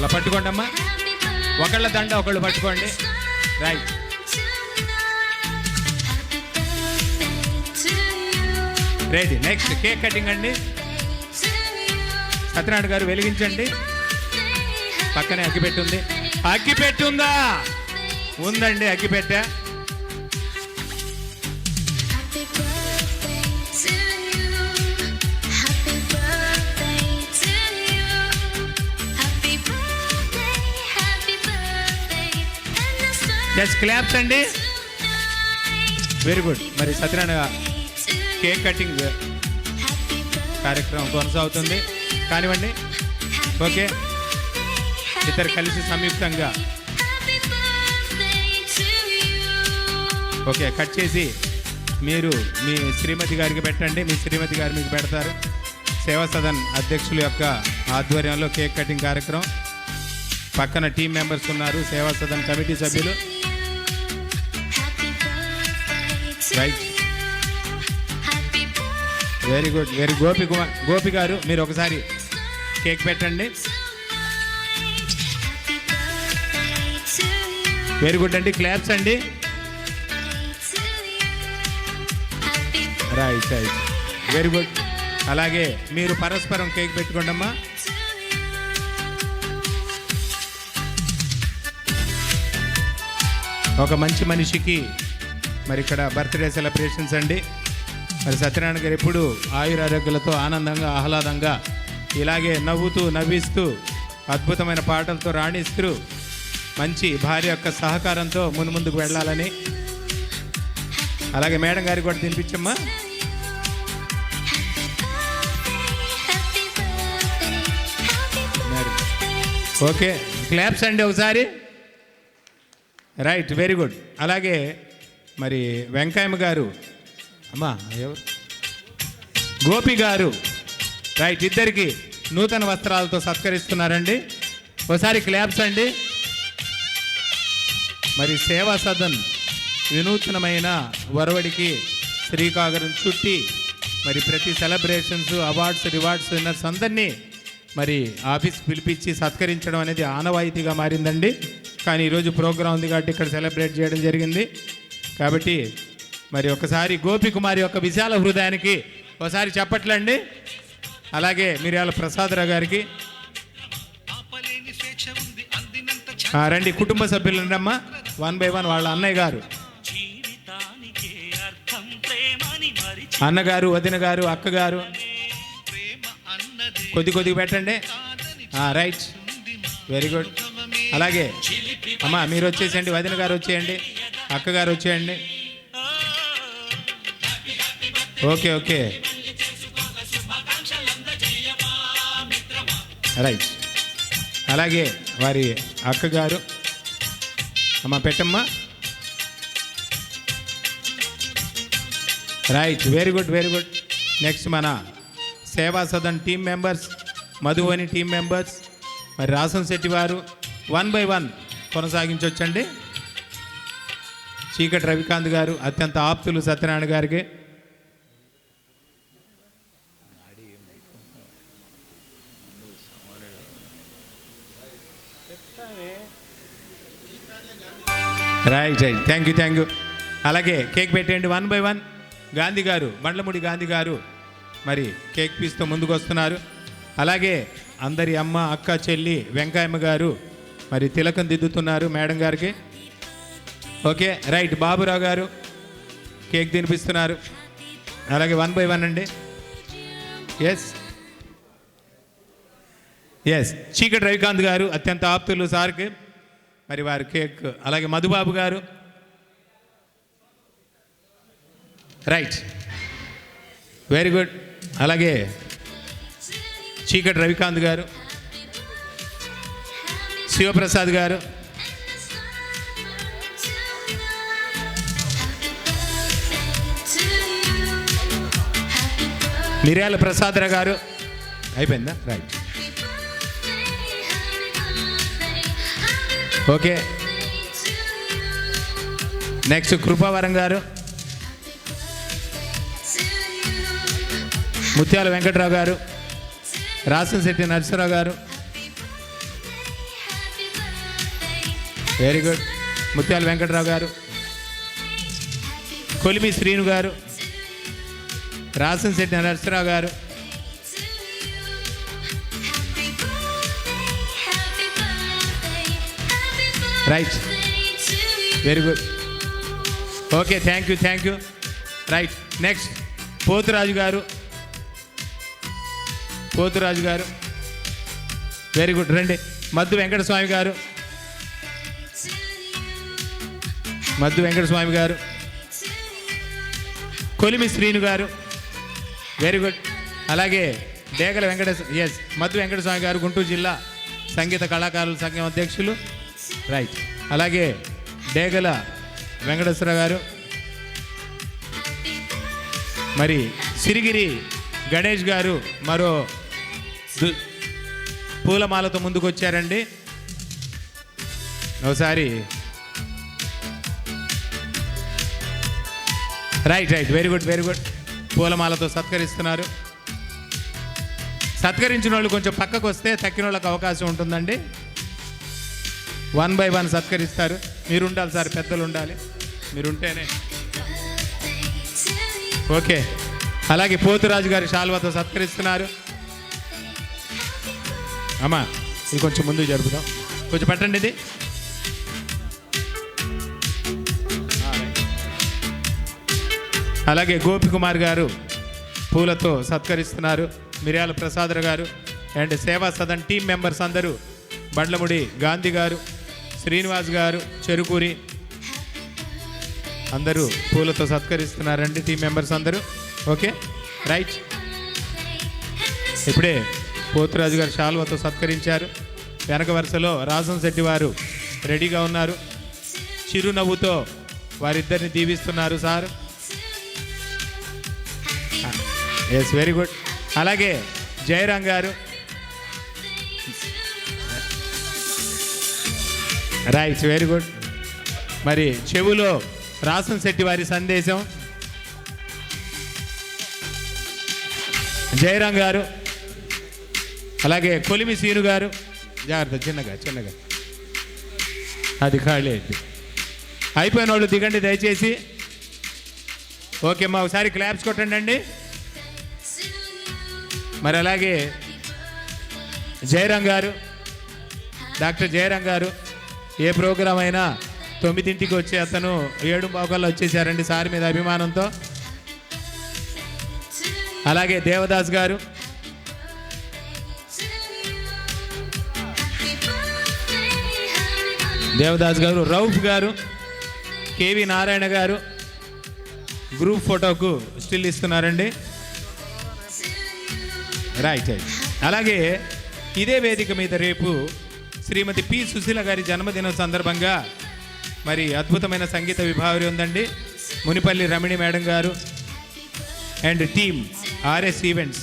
అలా పట్టుకోండి అమ్మా ఒకళ్ళ దండ ఒకళ్ళు పట్టుకోండి. Right ready next cake cutting అండి. సత్యనారాయణ గారు వెలిగించండి. పక్కనే అగ్గిపెట్టి ఉంది. ఉందా? ఉందండి అగ్గిపెట్టా. జస్ట్ క్లాప్స్ అండి. వెరీ గుడ్ మరి సత్యనారాయణ కేక్ కటింగ్ కార్యక్రమం కొనసాగుతుంది. కానివ్వండి. ఓకే ఇద్దరు కలిసి సంయుక్తంగా. ఓకే కట్ చేసి మీరు మీ శ్రీమతి గారికి పెట్టండి. మీ శ్రీమతి గారు మీకు పెడతారు. సేవా సదన్ అధ్యక్షుల యొక్క ఆధ్వర్యంలో కేక్ కటింగ్ కార్యక్రమం. పక్కన టీం మెంబర్స్ ఉన్నారు. సేవా సదన్ కమిటీ సభ్యులు. Birthday very good very Gopi Kumar Gopi గారు మీరు ఒకసారి కేక్ పెట్టండి. వెరీ గుడ్ అండి క్లాప్స్ అండి. రైట్ రైట్ వెరీ గుడ్ అలాగే మీరు పరస్పరం కేక్ పెట్టుకోండి అమ్మా. ఒక మంచి మనిషికి మరి ఇక్కడ బర్త్డే సెలబ్రేషన్స్ అండి. మరి సత్యనారాయణ గారు ఎప్పుడు ఆయురారోగ్యాలతో ఆనందంగా ఆహ్లాదంగా ఇలాగే నవ్వుతూ నవ్విస్తూ అద్భుతమైన పాటలతో రాణిస్తూ మంచి భార్య యొక్క సహకారంతో మున్ముందుకు వెళ్ళాలని. అలాగే మేడం గారికి కూడా తినిపించమ్మా. మరి ఓకే క్లాప్స్ అండి ఒకసారి. Right very good. అలాగే మరి వెంకయ్యమ్మ గారు అమ్మా ఎవరు? గోపి గారు. రైట్ ఇద్దరికి నూతన వస్త్రాలతో సత్కరిస్తున్నారండి. ఒకసారి క్లాప్స్ అండి. మరి సేవా సదన్ వినూత్నమైన వరవడికి శ్రీకాకుళం చుట్టి మరి ప్రతి సెలబ్రేషన్స్ అవార్డ్స్ రివార్డ్స్ విన్నర్స్ అందరినీ మరి ఆఫీస్ పిలిపించి సత్కరించడం అనేది ఆనవాయితీగా మారిందండి. కానీ ఈరోజు ప్రోగ్రాం ఉంది కాబట్టి ఇక్కడ సెలబ్రేట్ చేయడం జరిగింది. కాబట్టి మరి ఒకసారి గోపికుమారి యొక్క విశాల హృదయానికి ఒకసారి చెప్పట్లండి. అలాగే మిర్యాల ప్రసాదరావు గారికి. రండి కుటుంబ సభ్యులు అమ్మా వన్ బై వన్ వాళ్ళ అన్నయ్య గారు. అన్నగారు వదిన గారు అక్కగారు. కొద్ది కొద్దిగా పెట్టండి. రైట్. Very good. అలాగే. అమ్మా మీరు వచ్చేసేయండి వదిన గారు వచ్చేయండి. అక్కగారు వచ్చేయండి. Okay okay. రైట్ అలాగే వారి అక్కగారు అమ్మా పెట్టమ్మా. Right very good very good next మన Seva Sadan team members Madhuvani team members మరి రాసం శెట్టి వారు వన్ బై వన్ కొనసాగించవచ్చండి చీకటి రవికాంత్ గారు అత్యంత ఆప్తులు సత్యనారాయణ గారికి. Right right thank you thank you అలాగే కేక్ పెట్టేయండి. వన్ బై వన్ గాంధీ గారు బండ్లముడి గాంధీ గారు మరి కేక్ పీస్తో ముందుకు వస్తున్నారు. అలాగే అందరి అమ్మ అక్క చెల్లి వెంకాయమ్మ గారు మరి తిలకం దిద్దుతున్నారు మేడం గారికి. Okay right. బాబురావు గారు కేక్ తినిపిస్తున్నారు. అలాగే వన్ బై వన్ అండి. ఎస్ ఎస్ చీకటి రవికాంత్ గారు అత్యంత ఆప్తులు సార్కి. మరి వారు కేక్ అలాగే మధుబాబు గారు. రైట్ వెరీ గుడ్ అలాగే చీకటి రవికాంత్ గారు. శివప్రసాద్ గారు. మిర్యాల ప్రసాదరావు గారు. అయిపోయిందా? Right okay. నెక్స్ట్ కృపావరం గారు. ముత్యాల వెంకట్రావు గారు. రాసంశెట్టి నరసింహరావు గారు. వెరీ గుడ్ ముత్యాల వెంకటరావు గారు. కొలిమి శ్రీను గారు. రాసంశెట్టి నరసరావు గారు. Right very good okay thank you thank you right next Poturaju గారు. పోతురాజు గారు. వెరీ గుడ్ రండి. మద్దు వెంకటస్వామి గారు. మద్దు వెంకటస్వామి గారు. కొలిమి శ్రీను గారు. వెరీ గుడ్ అలాగే డేగల వెంకటేశ్వర ఎస్ మధు వెంకటస్వామి గారు గుంటూరు జిల్లా సంగీత కళాకారుల సంఘం అధ్యక్షులు. రైట్ అలాగే డేగల వెంకటేశ్వర గారు. మరి సిరిగిరి గణేష్ గారు మరో పూలమాలతో ముందుకు వచ్చారండి ఒకసారి. Right right very good very good పూలమాలతో సత్కరిస్తున్నారు. సత్కరించిన వాళ్ళు కొంచెం పక్కకు వస్తే తక్కిన వాళ్ళకి అవకాశం ఉంటుందండి. వన్ బై వన్ సత్కరిస్తారు. మీరు ఉండాలి సార్ పెద్దలు ఉండాలి మీరు ఉంటేనే ఓకే. అలాగే పోతురాజు గారి శాల్వాతో సత్కరిస్తున్నారు. అమ్మా ఇది కొంచెం ముందు జరుపుదాం. కొంచెం పెట్టండి ఇది. అలాగే గోపికుమార్ గారు పూలతో సత్కరిస్తున్నారు. మిర్యాల ప్రసాదర్ గారు అండ్ సేవా సదన్ టీం మెంబర్స్ అందరూ బండ్లముడి గాంధీ గారు శ్రీనివాస్ గారు చెరుకూరి అందరూ పూలతో సత్కరిస్తున్నారండి టీం మెంబర్స్ అందరూ. ఓకే? రైట్. ఇప్పుడే పోతురాజు గారు శాల్వతో సత్కరించారు. వెనక వరుసలో రాసం శెట్టి వారు రెడీగా ఉన్నారు. చిరునవ్వుతో వారిద్దరిని దీవిస్తున్నారు సార్. ఎస్ వెరీ గుడ్ అలాగే జయరాం గారు. రైట్ వెరీ గుడ్ మరి చెవులో రాసం శెట్టి వారి సందేశం. జయరాం గారు. అలాగే కొలిమి సీను గారు. జాగ్రత్త చిన్నగా చిన్నగా. అది ఖాళీ అయితే. అయిపోయిన వాళ్ళు దిగండి దయచేసి. ఓకే మా ఒకసారి క్లాప్స్ కొట్టండి అండి మరి అలాగే జయరాం గారు డాక్టర్ జయరాం గారు ఏ ప్రోగ్రాం అయినా తొమ్మిదింటికి వచ్చి అతను ఏడు బాగుల్లో వచ్చేసారండి సార్ మీద అభిమానంతో. అలాగే దేవదాస్ గారు. దేవదాస్ గారు రౌఫ్ గారు కేవి నారాయణ గారు గ్రూప్ ఫోటోకు స్టిల్ ఇస్తున్నారండి. రైట్ రైట్ అలాగే ఇదే వేదిక మీద రేపు శ్రీమతి పి. సుశీల గారి జన్మదినం సందర్భంగా మరి అద్భుతమైన సంగీత విభావరి ఉందండి. మునిపల్లి రమణి మేడం గారు అండ్ టీమ్ ఆర్ఎస్ ఈవెంట్స్.